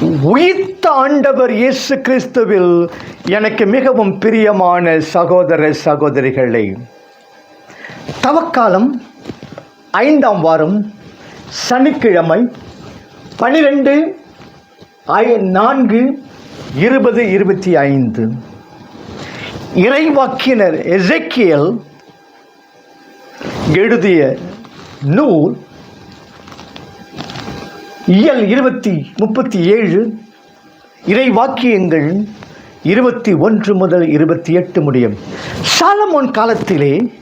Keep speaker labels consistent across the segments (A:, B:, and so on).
A: உயிர்த்த ஆண்டவர் இயேசு கிறிஸ்துவில் எனக்கு மிகவும் பிரியமான சகோதர சகோதரிகளை தவக்காலம் ஐந்தாம் வாரம் சனிக்கிழமை பனிரெண்டு ஐ நான்கு இருபது இருபத்தி ஐந்து. இறைவாக்கினர் எசைக்கியல் எழுதிய நூல் இயல் இருபத்தி முப்பத்தி ஏழு இறை வாக்கியங்கள் இருபத்தி ஒன்று முதல் இருபத்தி எட்டு முடியும். சாலமோன் காலத்திலே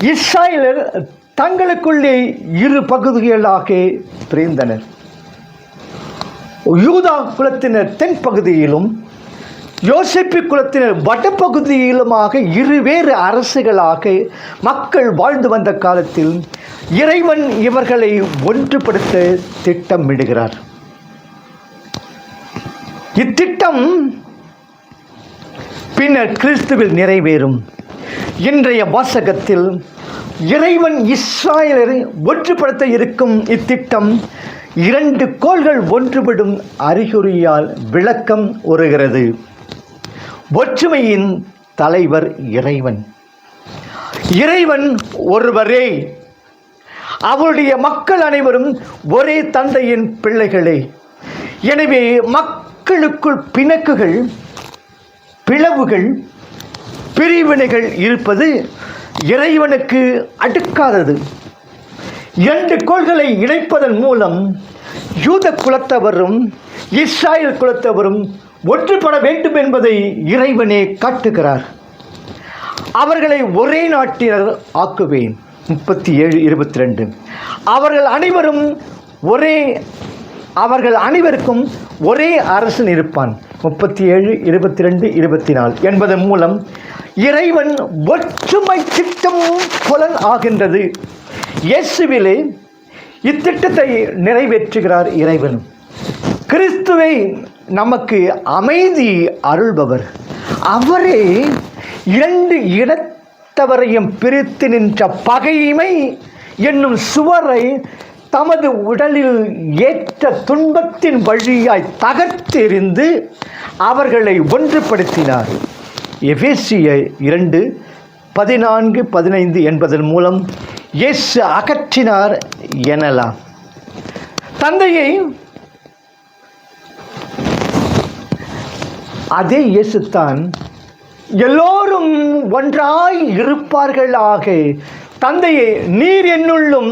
A: இஸ்ராயலர் தங்களுக்குள்ளே இரு பகுதிகளாக பிரிந்தனர். யூதா குலத்தினர் தென் பகுதியிலும் யோசிப்பு குலத்தினர் வடப்பகுதியிலுமாக இருவேறு அரசுகளாக மக்கள் வாழ்ந்து வந்த காலத்தில் இறைவன் இவர்களை ஒன்றுபடுத்த திட்டமிடுகிறார். இத்திட்டம் பின்னர் கிறிஸ்துவில் நிறைவேறும். இன்றைய வாசகத்தில் இறைவன் இஸ்ராயலரை ஒன்றுபடுத்த இருக்கும் இத்திட்டம் இரண்டு கோள்கள் ஒன்றுபடும் அறிகுறியால் விளக்கம் உறுகிறது. ஒற்றுமையின் தலைவர் இறைவன். இறைவன் ஒருவரே அவருடைய மக்கள் அனைவரும் ஒரே தந்தையின் பிள்ளைகளே. எனவே மக்களுக்குள் பிணக்குகள் பிளவுகள் பிரிவினைகள் இருப்பது இறைவனுக்கு அடுக்காதது. இரண்டு கோள்களை இணைப்பதன் மூலம் யூத குலத்தவரும் இஸ்ராயல் குலத்தவரும் ஒன்றுபட வேண்டும் என்பதை இறைவனே காட்டுகிறார். அவர்களை ஒரே நாட்டினர் ஆக்குவேன். முப்பத்தி ஏழு இருபத்தி ரெண்டு அவர்கள் அனைவரும் ஒரே அவர்கள் அனைவருக்கும் ஒரே அரசன் இருப்பான். முப்பத்தி ஏழு இருபத்தி ரெண்டு இருபத்தி நாலு என்பதன் மூலம் இறைவன் ஒற்றுமை திட்டம் புலன் ஆகின்றது. இயேசுவிலே இத்திட்டத்தை நிறைவேற்றுகிறார் இறைவன். கிறிஸ்துவை நமக்கு அமைதி அருள்பவர். அவரே இரண்டு இடத்தவரையும் பிரித்து நின்ற பகைமை என்னும் சுவரை தமது உடலில் ஏற்ற துன்பத்தின் வழியாய் தகர்த்தெறிந்து அவர்களை ஒன்றுபடுத்தினார். எபேசிய இரண்டு பதினான்கு பதினைந்து என்பதன் மூலம் இயேசு அகற்றினார் எனலாம். தந்தையை அதே இயேசுத்தான் எல்லோரும் ஒன்றாய் இருப்பார்களாக. தந்தையை நீர் என்னுள்ளும்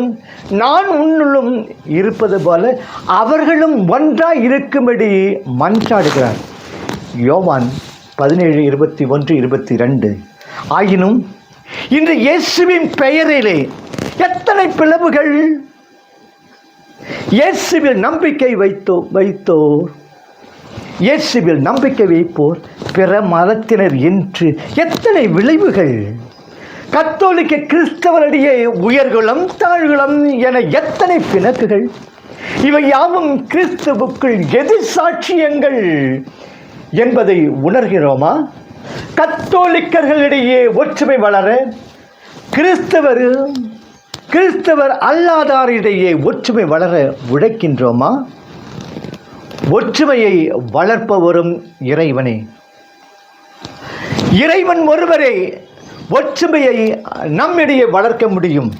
A: நான் உன்னுள்ளும் இருப்பது போல அவர்களும் ஒன்றாய் இருக்கும்படி மன்றாடுகிறார். யோவான் பதினேழு இருபத்தி ஒன்று இருபத்தி ரெண்டு ஆயினும் இன்று இயேசுவின் பெயரிலே எத்தனை பிளவுகள்? இயேசுவில் நம்பிக்கை வைத்தோ வைத்தோர் இயேசுவில் நம்பிக்கை வைப்போர் பிற மதத்தினர் என்று எத்தனை விளைவுகள். கத்தோலிக்க கிறிஸ்தவரிடையே உயர்குலம் தாழ்குலம் என எத்தனை பிணக்குகள். இவை யாவும் கிறிஸ்துவுக்குள் எதிர் சாட்சியங்கள் என்பதை உணர்கிறோமா? கத்தோலிக்கர்களிடையே ஒற்றுமை வளர கிறிஸ்தவர் கிறிஸ்தவர் அல்லாதாரிடையே ஒற்றுமை வளர உழைக்கின்றோமா? ஒற்றுமையை வளர்ப்பவரும் இறைவனே. இறைவன் ஒருவரே ஒற்றுமையை நம்மிடையே வளர்க்க முடியும்.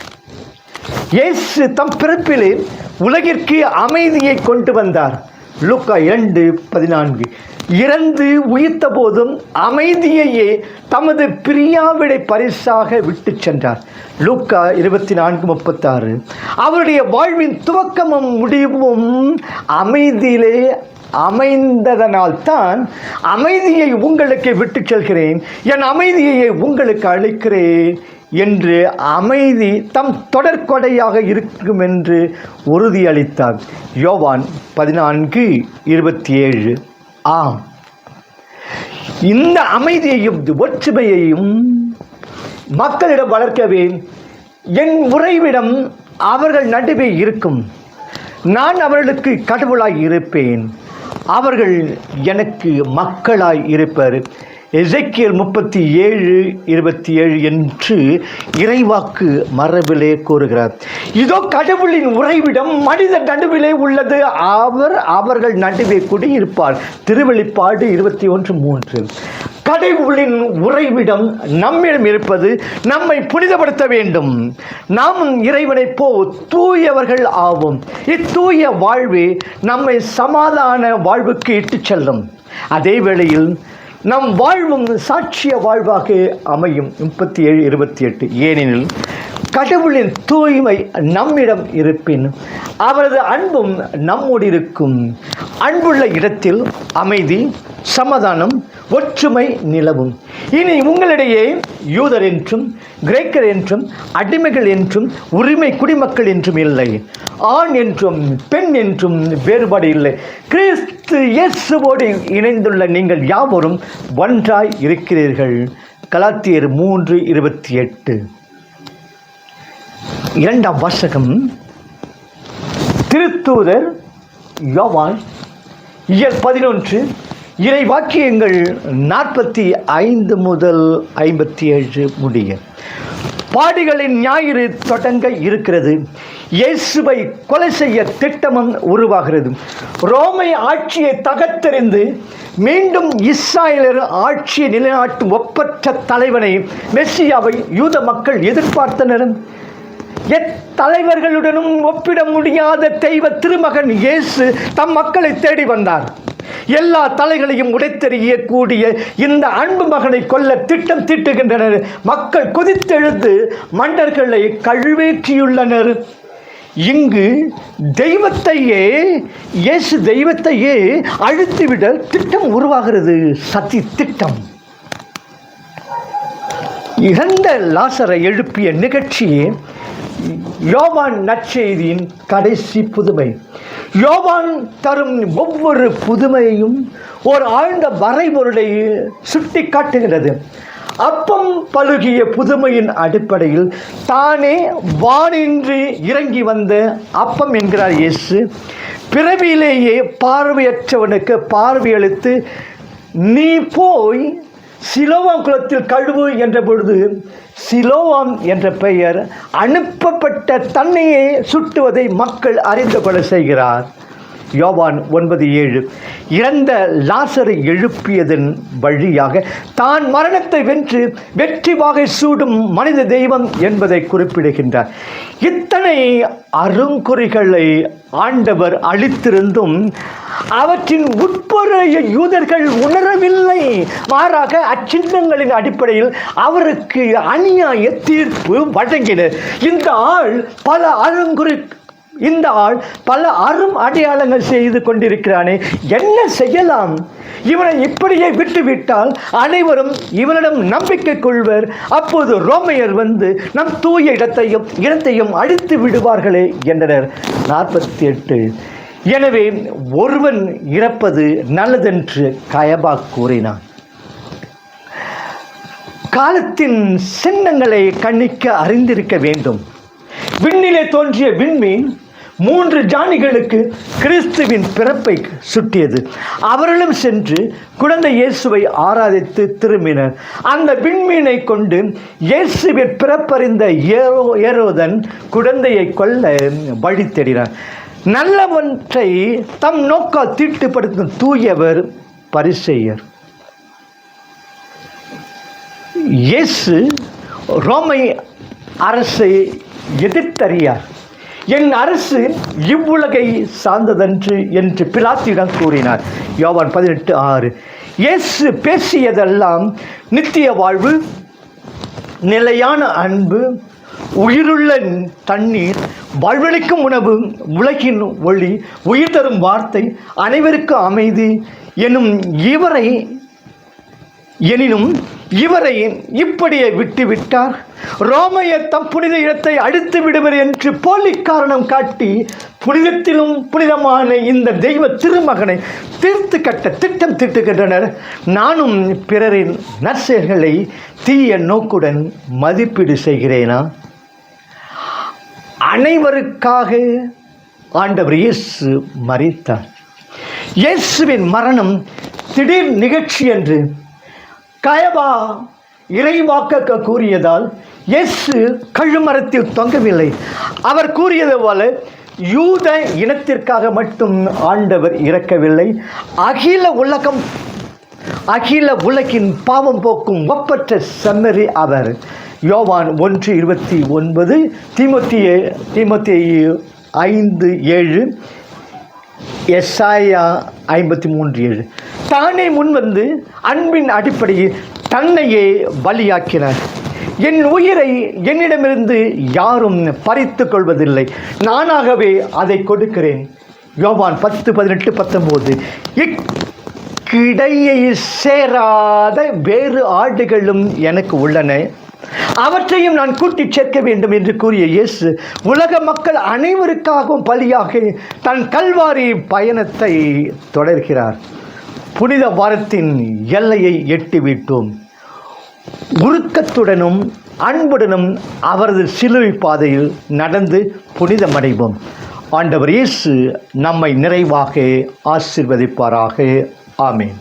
A: இயேசு தம் பிறப்பிலே உலகிற்கு அமைதியை கொண்டு வந்தார். லுக்கா இரண்டு பதினான்கு. இறந்து உயிர்த்த போதும் அமைதியையே தமது பிரியாவிடை பரிசாக விட்டு சென்றார். லூக்கா இருபத்தி நான்கு முப்பத்தாறு. அவருடைய வாழ்வின் துவக்கமும் முடிவும் அமைதியிலே அமைந்ததனால் தான் அமைதியை உங்களுக்கு விட்டு செல்கிறேன். என் அமைதியை உங்களுக்கு அளிக்கிறேன் என்று அமைதி தம் தொடர்கொடையாக இருக்கும் என்று உறுதியளித்தார். யோவான் பதினான்கு இருபத்தி ஏழு. ஆம். இந்த அமைதியையும் ஒற்றுமையையும் மக்களிடம் வளர்க்கவே என் உறைவிடம் அவர்கள் நடுவே இருக்கும். நான் அவர்களுக்கு கடவுளாய் இருப்பேன். அவர்கள் எனக்கு மக்களாய் இருப்பர். எசைக்கியல் முப்பத்தி ஏழு இருபத்தி ஏழு என்று இறைவாக்கு மரபிலே கூறுகிறார். இதோ கடவுளின் உறைவிடம் மனித நடுவிலே உள்ளது. அவர் அவர்கள் நடுவே குடியிருப்பார். திருவெளிப்பாடு இருபத்தி ஒன்று மூன்று. கடவுளின் உறைவிடம் நம்மிடம் இருப்பது நம்மை புனிதப்படுத்த வேண்டும். நாம் இறைவனை போ தூயவர்கள் ஆவோம். இத்தூய வாழ்வே நம்மை சமாதான வாழ்வுக்கு இட்டுச் செல்லும். அதே வேளையில் நம் வாழ்வும் சாட்சிய வாழ்வாக அமையும். முப்பத்தி ஏழு இருபத்தி எட்டு. ஏனெனில் கடவுளின் தூய்மை நம்மிடம் இருப்பின் அவரது அன்பும் நம்மோடு இருக்கும். அன்புள்ள இடத்தில் அமைதி சமாதானம் ஒற்றுமை நிலவும். இனி உங்களிடையே யூதர் என்றும் கிரேக்கர் என்றும் அடிமைகள் என்றும் உரிமை குடிமக்கள் என்றும் இல்லை. ஆண் என்றும் பெண் என்றும் வேறுபாடு இல்லை. கிறிஸ்து இயேசுவோடு இணைந்துள்ள நீங்கள் யாவரும் ஒன்றாய் இருக்கிறீர்கள். கலாத்தியர் மூன்று இருபத்தி எட்டு. இரண்டாம் வாசகம். திருத்தூதர் யோவான் இயல் பதினொன்று இறை வாக்கியங்கள் நாற்பத்தி ஐந்து முதல் ஐம்பத்தி ஏழு முடிய. பாடிகளின் ஞாயிறு தொடங்க இருக்கிறது. இயேசுவை கொலை செய்ய திட்டமும் உருவாகிறது. ரோமை ஆட்சியை தகர்த்தெறிந்து மீண்டும் இஸ்ராயலர் ஆட்சியை நிலைநாட்டும் ஒப்பற்ற தலைவனை மெஸ்ஸியாவை யூத மக்கள் எதிர்பார்த்தனர் எத்தலைவர்களுடனும் ஒப்பிட முடியாத தெய்வ திருமகன் இயேசு தம் மக்களை தேடி வந்தார். எல்லா தலைகளையும் உடைத்தெறியக்கூடிய இந்த அன்பு மகனை கொல்ல திட்டம் தீட்டுகின்றனர். மக்கள் கொதித்தெழுந்து மன்னர்களை கழுவேற்றியுள்ளனர். இங்கு தெய்வத்தையே இயேசு தெய்வத்தையே அழுத்திவிட திட்டம் உருவாகிறது. சதி திட்டம் இறந்த லாசரை எழுப்பிய நிகழ்ச்சியே யோவான் நற்செய்தியின் கடைசி புதுமை. யோவான் தரும் ஒவ்வொரு புதுமையும் ஒரு ஆழ்ந்த வரைபொருளை சுட்டி காட்டுகிறது அப்பம் பழுகிய புதுமையின் அடிப்படையில் தானே வானின்றி இறங்கி வந்த அப்பம் என்கிறார் இயேசு. பிறவியிலேயே பார்வையற்றவனுக்கு பார்வையளித்து நீ போய் சிலோவா குலத்தில் கழுவு என்ற பொழுது சிலோவாம் என்ற பெயர் அனுப்பப்பட்ட தன்னையே சுட்டுவதை மக்கள் அறிந்து கொள்ள செய்கிறார். யோவான் ஒன்பது ஏழு இறந்த லாசரை எழுப்பியதன் வழியாக தான் மரணத்தை வென்று வெற்றி வாகை சூடும் மனித தெய்வம் என்பதை குறிப்பிடுகின்றார். இத்தனை அருங்குறிகளை ஆண்டவர் அளித்திருந்தும் அவற்றின் உட்புறைய யூதர்கள் உணரவில்லை. மாறாக அச்சின்னங்களின் அடிப்படையில் அவருக்கு அநியாய தீர்ப்பு வழங்கினர் இந்த ஆள் பல அருங்குறி இந்த ஆள் பல அரும் அடையாளங்கள் செய்து கொண்டிருக்கிறானே. என்ன செய்யலாம்? இவனை இப்படியே விட்டுவிட்டால் அனைவரும் இவனிடம் நம்பிக்கை கொள்வர். அப்போது ரோமையர் வந்து நம் தூய இடத்தையும் இனத்தையும் அழித்து விடுவார்களே என்றனர். நாற்பத்தி எட்டு எனவே ஒருவன் இறப்பது நல்லதென்று கயபா கூறினான். காலத்தின் சின்னங்களை கண்ணிக்க அறிந்திருக்க வேண்டும். விண்ணிலே தோன்றிய விண்மீன் மூன்று ஜானிகளுக்கு கிறிஸ்துவின் பிறப்பை சுட்டியது. அவர்களும் சென்று குழந்தை இயேசுவை ஆராதித்து திரும்பினர். அந்த விண்மீனை கொண்டு இயேசுவின் பிறப்பறிந்த ஏரோ ஏரோதன் குழந்தையை கொல்ல வழி தேடினார். நல்லவற்றை தம் நோக்க தீட்டுப்படுத்தும் தூயவர் பரிசெயர். இயேசு ரோமை அரசை எதிர்த்தறியார். என் அரசு இவ்வுலகை சார்ந்ததன்று என்று பிலாத்திடம் கூறினார். யோவான் பதினெட்டு ஆறு. இயேசு பேசியதெல்லாம் நித்திய வாழ்வு நிலையான அன்பு உயிருள்ள தண்ணீர் வாழ்வளிக்கும் உணவு உலகின் ஒளி உயிர் தரும் வார்த்தை அனைவருக்கும் அமைதி எனும் இவரை எனினும் இவரை இப்படியே விட்டுவிட்டார். ரோமைய தம் புனித இடத்தை அழித்து விடுவர் என்று போலி காரணம் காட்டி புனிதத்திலும் புனிதமான இந்த தெய்வ திருமகனை தீர்த்து கட்ட திட்டம் திட்டுகின்றனர். நானும் பிறரின் நற்செயல்களை தீய நோக்குடன் மதிப்பீடு செய்கிறேனா? அனைவருக்காக ஆண்டவர் இயேசு மறித்தார் இயேசுவின் மரணம் திடீர் நிகழ்ச்சி என்று கயபா இறைவாக்க கூறியதால் எஸ்ஸு கழுமரத்தில் தொங்கவில்லை. அவர் கூறியது போல யூத இனத்திற்காக மட்டும் ஆண்டவர் இறக்கவில்லை. அகில உலகம் அகில உலகின் பாவம் போக்கும் ஒப்பற்ற செம்மறி அவர். யோவான் ஒன்று இருபத்தி ஒன்பது திமுத்திய திமுத்தி ஐந்து ஏழு. எஸ்ஐயா ஐம்பத்தி மூன்று ஏழு. தானே முன் வந்து அன்பின் அடிப்படையில் தன்னையே பலியாக்கினார். என் உயிரை என்னிடமிருந்து யாரும் பறித்து கொள்வதில்லை நானாகவே அதை கொடுக்கிறேன். யோவான் பத்து பதினெட்டு பத்தொம்போது இக்கிடையை சேராத வேறு ஆடுகளும் எனக்கு உள்ளன. அவற்றையும் நான் கூட்டிச் சேர்க்க வேண்டும் என்று கூறிய இயேசு உலக மக்கள் அனைவருக்காகவும் பலியாக தன் கல்வாரி பயணத்தை தொடர்கிறார். புனித வாரத்தின் எல்லையை எட்டிவிட்டோம். உருக்கத்துடனும் அன்புடனும் அவரது சிலுவை பாதையில் நடந்து புனிதமடைவோம். ஆண்டவர் இயேசு நம்மை நிறைவாக ஆசிர்வதிப்பாராக. ஆமேன்.